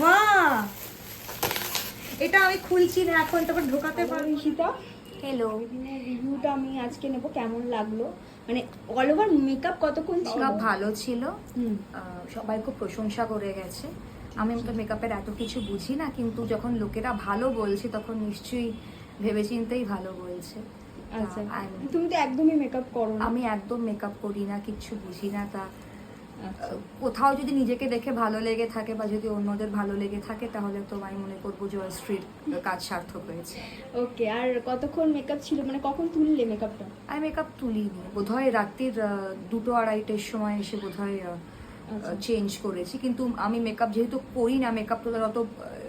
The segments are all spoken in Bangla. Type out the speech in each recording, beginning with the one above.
বাহ! এটা আমি খুলছি না এখন তারপর ঢোকাতে পারব ঈশিতা। হ্যালো। রিভিউটা আমি আজকে নেব কেমন লাগল? মানে অল ওভার মেকআপ কতক্ষণ ছিল? ভালো ছিল। হুম। সবাই খুব প্রশংসা করে গেছে। আমি তো মেকআপের এত কিছু বুঝি না কিন্তু যখন লোকেরা ভালো বলছে তখন নিশ্চয়ই ভেবেচিন্তেই ভালো বলছে। আচ্ছা। তুমি তো একদমই মেকআপ করো আমি একদম মেকআপ করি না কিচ্ছু বুঝি না তা কোথাও যদি নিজেকে দেখে ভালো লেগে থাকে বা যদি অন্যদের ভালো লেগে থাকে তাহলে তো আমি মনে করব জয়শ্রীর কাজ সার্থক হয়েছে। ওকে আর কতক্ষণ মেকআপ ছিল? মানে কখন তুললে মেকআপটা আমি মেকআপ তুলিনি। বোধহয় রাত্রির দুটো আড়াইটের সময় এসে বোধহয় আচ্ছা। চেঞ্জ করেছি। কিন্তু আমি মেকআপ যেহেতু করি না মেকআপ তোলার অত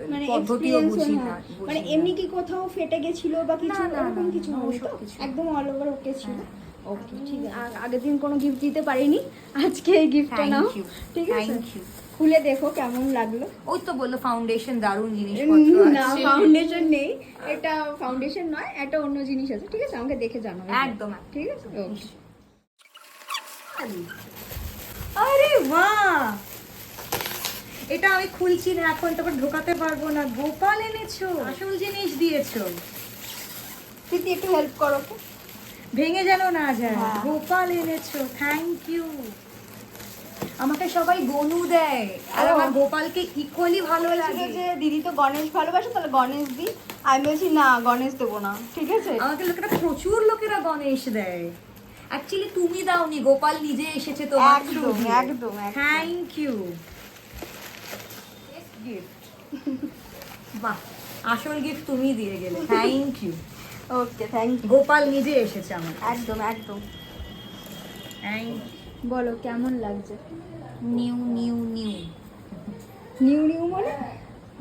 মানে পদ্ধতিও বুঝি হ্যাঁ। না। মানে এমনি কি কোথাও ফেটে গেছিল বা কিছু না, এরকম কিছু তো? একদম অল ওভার ওকে ছিল। হ্যাঁ। ওকে ঠিক আছে। আগের দিন কোনো গিফট দিতে পারিনি। আজকে এই গিফটটা নাও। ঠিক আছে. খুলে দেখো কেমন লাগল। ওই তো বলল ফাউন্ডেশন দারুণ জিনিসপত্র না ফাউন্ডেশন নেই। এটা ফাউন্ডেশন নয় এটা অন্য জিনিস আছে। ঠিক আছে? আমাকে দেখে জানাও একদম ঠিক আছে? আরে বাহ! এটা আমি খুলছি না এখন তারপর ঢোকাতে পারব না। গোপাল এনেছো? আসল জিনিস দিয়েছ। প্রীতি একটু হেল্প করো তো। ভেঙে যেন না যায়। হ্যাঁ। গোপাল এনেছো থ্যাংক ইউ আমাকে সবাই গনু দেয় আর আমার গোপালকে ইকুয়ালি ভালো লাগে। যে দিদি তো গণেশ ভালোবাসে তাহলে গণেশ দি আমি বলছি না গণেশ দেবো না। ঠিক আছে? আমাকে লোকেরা প্রচুর লোকেরা গণেশ দেয়। অ্যাকচুয়ালি তুমি দাওনি গোপাল নিজে এসেছে তো একদম একদম একদম। থ্যাংক ইউ বাহ আসল গিফট তুমি দিয়ে গেলে। Thank you okay thank you Gopal নিজে এসেছে আমার একদম একদম। বলো কেমন লাগছে? New new new. New new মানে?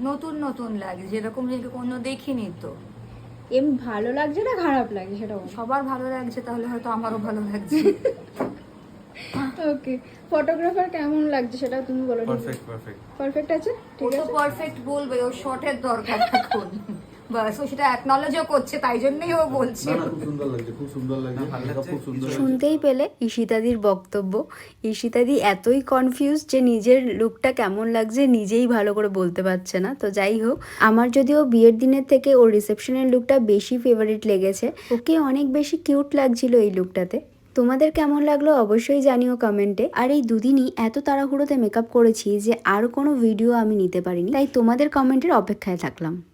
নতুন নতুন লাগে যেরকম যেরকম অন্য দেখিনি তো। এম ভালো লাগছে না খারাপ লাগছে সেটা সবার ভালো লাগছে তাহলে হয়তো আমারও ভালো লাগছে। ওকে ফটোগ্রাফার কেমন লাগছে সেটাও তুমি বলো। পারফেক্ট পারফেক্ট পারফেক্ট আছে? ঠিক আছে? পারফেক্ট বলবে ও শর্টের দরকার এখন। বাস সেটা অ্যাকনলেজও করছে তাই জন্যই ও বলছে। শুনতেই পেলে ঈশিতাদির বক্তব্য। ঈশিতাদি এতই কনফিউজ যে নিজের লুকটা কেমন লাগছে নিজেই ভালো করে বলতে পারছে না। তো যাই হোক আমার যদিও বিয়ের দিনের থেকে ওর রিসেপশনের লুকটা বেশি ফেভারিট লেগেছে ওকে অনেক বেশি কিউট লাগছিল এই লুকটাতে তোমাদের কেমন লাগল অবশ্যই জানিও কমেন্টে আর এই দুদিনই এত তাড়াহুড়োতে মেকআপ করেছি যে আর কোনো ভিডিও আমি নিতে পারিনি তাই তোমাদের কমেন্টের অপেক্ষায় থাকলাম।